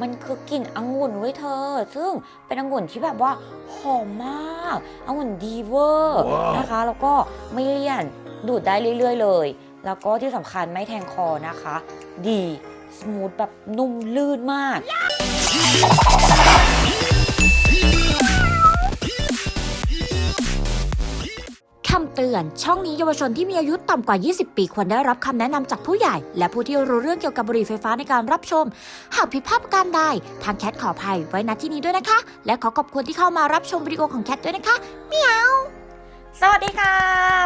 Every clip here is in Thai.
มันคือกลิ่นองุ่นไว้ยเธอ ซึ่งเป็นองุ่นที่แบบว่าหอมมากองุ่นดีเวอร์ว้าวนะคะ แล้วก็ไม่เลี่ยนดูดได้เรื่อยๆเลย แล้วก็ที่สำคัญไม่แทงคอนะคะ ดี สมูทแบบนุ่มลื่นมาก อน ช่องนี้เยาวชนที่มีอายุต่ำกว่า 20 ปีควรได้รับคำแนะนำจากผู้ใหญ่ และผู้ที่รู้เรื่องเกี่ยวกับบุหรี่ไฟฟ้าในการรับชม หากผิดพลาดประการใดทางแคทขออภัยไว้ณที่นี้ด้วยนะคะ และขอขอบคุณที่เข้ามารับชมวิดีโอของแคทด้วยนะคะเมียวสวัสดีค่ะ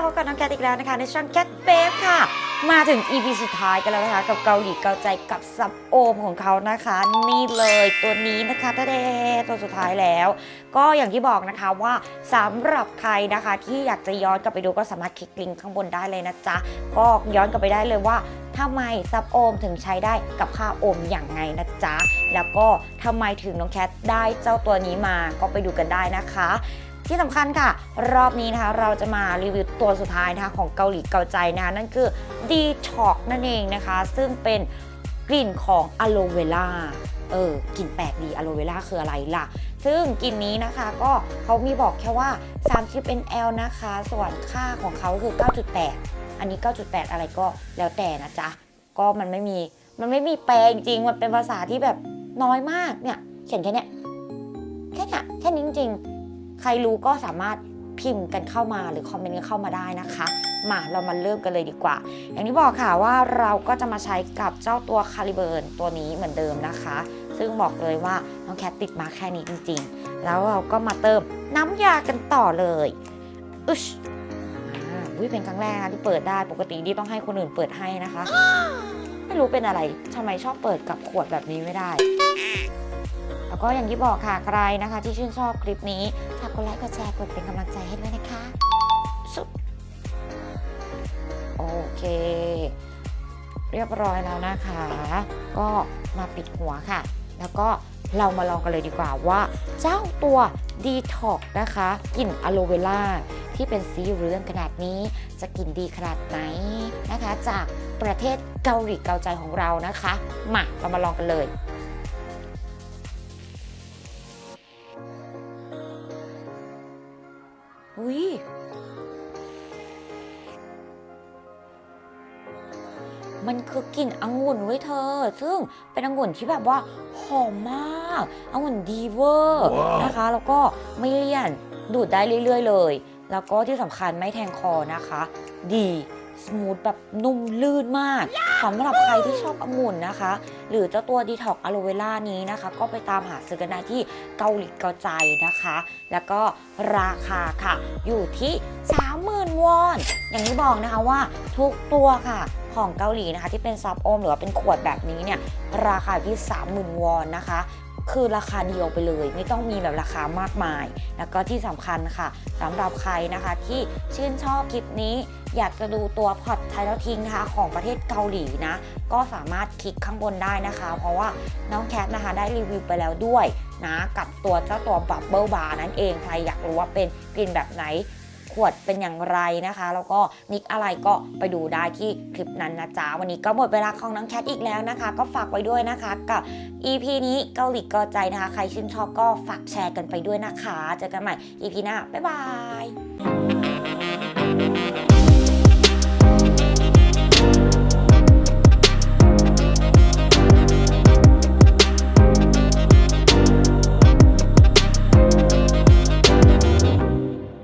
พบกับน้องแคทอีกแล้วนะคะในช่องแคทเบฟค่ะ มาถึง EP สุดท้ายกันแล้วนะคะ กับเกาหลีเกาใจกับซับโอมของเขานะคะ นี่เลยตัวนี้นะคะทะเดตัวสุดท้ายแล้ว ก็อย่างที่บอกนะคะว่าสำหรับใครนะคะที่อยากจะย้อนกลับไปดูก็สามารถคลิกลิงก์ข้างบนได้เลยนะจ๊ะ ก็ย้อนกลับไปได้เลยว่าทำไมซับโอมถึงใช้ได้กับค่าโอมอย่างไงนะจ๊ะ แล้วก็ทำไมถึงน้องแคทได้เจ้าตัวนี้มาก็ไปดูกันได้นะคะ ที่สำคัญค่ะ รอบนี้นะคะเราจะมารีวิวตัวสุดท้ายนะคะของเกาหลีเกาใจนะคะนั่นคือ Detox นั่นเองนะคะ ซึ่งเป็นกลิ่นของอะโลเวล่าเออกลิ่นแปลกดีอะโลเวล่าคืออะไรล่ะ ซึ่งกลิ่นนี้นะคะก็เขามีบอกแค่ว่า 30 ml นะคะ ส่วนค่าของเขาคือ 9.8 อันนี้ 9.8 อะไรก็แล้วแต่นะจ๊ะ ก็มันไม่มีมันไม่มีแปลจริงๆมันเป็นภาษาที่แบบน้อยมากเนี่ย เขียนแค่เนี้ยแค่เนี้ยแค่นี้จริง ใครรู้ก็สามารถพิมพ์กันเข้ามาหรือคอมเมนต์กันเข้ามาได้นะคะ มาเรามาเริ่มกันเลยดีกว่า อย่างที่บอกค่ะว่าเราก็จะมาใช้กับเจ้าตัวคาลิเบิร์นตัวนี้เหมือนเดิมนะคะ ซึ่งบอกเลยว่าน้องแคทติดมาแค่นี้จริง ๆ แล้วเราก็มาเติมน้ำยากันต่อเลยอึชอ่าอุ๊ยเป็นครั้งแรกนะที่เปิดได้ปกติที่ต้องให้คนอื่นเปิดให้นะคะ ไม่รู้เป็นอะไรทำไมชอบเปิดกับขวดแบบนี้ไม่ได้ แล้วก็อย่างที่บอกค่ะใครนะคะ ที่ชื่นชอบคลิปนี้ฝากกดไลค์กดแชร์กดเป็นกำลังใจให้ด้วยนะคะ สุด โอเค เรียบร้อยแล้วนะคะ ก็มาปิดหัวค่ะ แล้วก็เรามาลองกันเลยดีกว่าว่า เจ้าตัว Detox นะคะกลิ่นอะโลเวล่าที่เป็นสีเหลืองขนาดนี้ จะกลิ่นดีขนาดไหนนะคะ จากประเทศเกาหลีเกาใจของเรานะคะ มาเรามาลองกันเลย อุ้ยมันคือกลิ่นองุ่นไว้ยเธอ ซึ่งเป็นองุ่นที่แบบว่าหอมมากองุ่นดีเวอร์ว้าวนะคะ แล้วก็ไม่เลี่ยนดูดได้เรื่อยๆเลย แล้วก็ที่สำคัญไม่แทงคอนะคะ ดี สมูทแบบนุ่มลื่นมากสำหรับใครที่ชอบองุ่นนะคะ หรือเจ้าตัวดีท็อกอะโลเวล่านี้นะคะ ก็ไปตามหาซื้อกันได้ที่เกาหลีเกาใจนะคะ แล้วก็ราคาค่ะ อยู่ที่ 30,000 วอน อย่างที่บอกนะคะว่าทุกตัวค่ะของเกาหลีนะคะที่เป็นซับโอมหรือว่าเป็นขวดแบบนี้เนี่ยราคาที่ 30,000 วอนนะคะ คือราคาเดียวไปเลย ไม่ต้องมีแบบราคามากมาย แล้วก็ที่สำคัญค่ะสำหรับใครนะคะที่ชื่นชอบคลิปนี้ อยากจะดูตัวพอดไทยแล้วทิ้งนะคะของประเทศเกาหลีนะ ก็สามารถคลิกข้างบนได้นะคะ เพราะว่าน้องแคทนะคะได้รีวิวไปแล้วด้วยนะกับตัวเจ้าตัวบับเบิลบาร์นั่นเองใครอยากรู้ว่าเป็นกลิ่นแบบไหน วดเป็นอย่างไรนะคะ แล้วก็นิกอะไรก็ไปดูได้ที่คลิปนั้นนะจ๊ะวันนี้ก็หมดเวลาของน้องแคทอีกแล้วนะคะ ก็ฝากไว้ด้วยนะคะกับ EP นี้เกาหลีเกาใจนะคะ ใครชื่นชอบก็ฝากแชร์กันไปด้วยนะคะ เจอกันใหม่ EP หน้าบ๊ายบาย